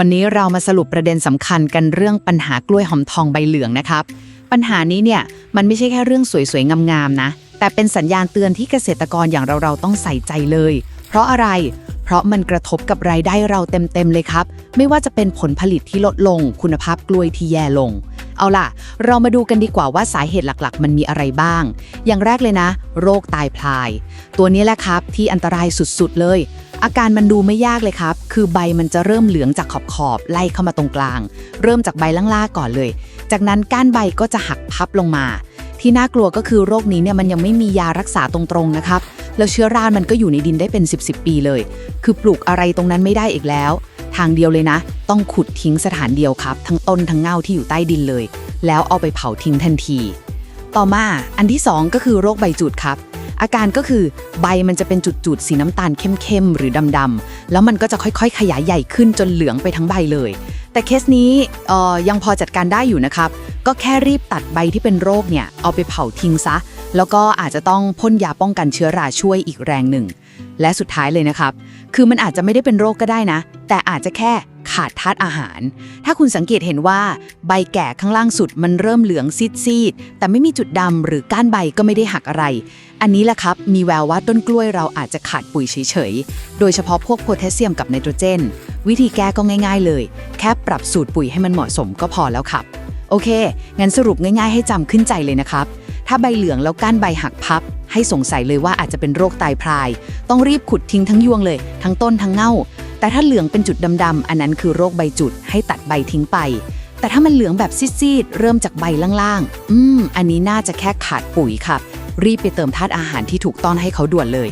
วันนี้เรามาสรุปประเด็นสำคัญกันเรื่องปัญหากล้วยหอมทองใบเหลืองนะครับ ปัญหานี้เนี่ยมันไม่ใช่แค่เรื่องสวยๆ งามๆนะ แต่เป็นสัญญาณเตือนที่เกษตรกรอย่างเราๆต้องใส่ใจเลย เพราะอะไร เพราะมันกระทบกับรายได้เราเต็มๆเลยครับ ไม่ว่าจะเป็นผลผลิตที่ลดลง คุณภาพกล้วยที่แย่ลง เอาล่ะ เรามาดูกันดีกว่าว่าสาเหตุหลักๆ มันมีอะไรบ้าง อย่างแรกเลยนะ โรคตายพลาย ตัวนี้แหละครับที่อันตรายสุดๆเลย อาการมันดูไม่ยากเลยครับ คือใบมันจะเริ่มเหลืองจากขอบๆไล่เข้ามาตรงกลาง เริ่มจากใบล่างๆก่อนเลย จากนั้นก้านใบก็จะหักพับลงมา ที่น่ากลัวก็คือโรคนี้เนี่ยมันยังไม่มียารักษาตรงๆนะครับแล้วเชื้อรามันก็อยู่ในดินได้เป็น 10บสปีเลย คือปลูกอะไรตรงนั้นไม่ได้อีกแล้ว ทางเดียวเลยนะ ต้องขุดทิ้งสถานเดียวครับ ทั้งต้นทั้งเง่าที่อยู่ใต้ดินเลย แล้วเอาไปเผาทิ้งทันที ต่อมาอันที่ 2 ก็คือโรคใบจุดครับ อาการก็คือใบมันจะเป็นจุดๆสีน้ำตาลเข้มๆหรือดำๆแล้วมันก็จะค่อยๆ ขยายใหญ่ขึ้นจนเหลืองไปทั้งใบเลย แต่เคสนี้ออยังพอจัดการได้อยู่นะครับ ก็แค่รีบตัดใบที่เป็นโรคเนี่ยเอาไปเผาทิ้งซะ แล้วก็อาจจะต้องพ่นยาป้องกันเชื้อราช่วยอีกแรงหนึ่ง และสุดท้ายเลยนะครับ คือมันอาจจะไม่ได้เป็นโรคก็ได้นะ แต่อาจจะแค่ขาดธาตุอาหาร ถ้าคุณสังเกตเห็นว่าใบแก่ข้างล่างสุดมันเริ่มเหลืองซีดๆ แต่ไม่มีจุดดำหรือก้านใบก็ไม่ได้หักอะไร อันนี้แหละครับ มีแววว่าต้นกล้วยเราอาจจะขาดปุ๋ยเฉยๆ โดยเฉพาะพวกโพแทสเซียมกับไนโตรเจน วิธีแก้ก็ง่ายๆเลย แค่ปรับสูตรปุ๋ยให้มันเหมาะสมก็พอแล้วครับ โอเค งั้นสรุปง่ายๆ ให้จำขึ้นใจเลยนะครับ ถ้าใบเหลืองแล้วก้านใบหักพับ ให้สงสัยเลยว่าอาจจะเป็นโรคตายพราย ต้องรีบขุดทิ้งทั้งยวงเลย ทั้งต้นทั้งเง่า แต่ถ้าเหลืองเป็นจุดดำๆ อันนั้นคือโรคใบจุด ให้ตัดใบทิ้งไป แต่ถ้ามันเหลืองแบบซีดๆ เริ่มจากใบล่างๆ อืม อันนี้น่าจะแค่ขาดปุ๋ยครับ รีบไปเติมธาตุอาหารที่ถูกต้องให้เขาด่วนเลย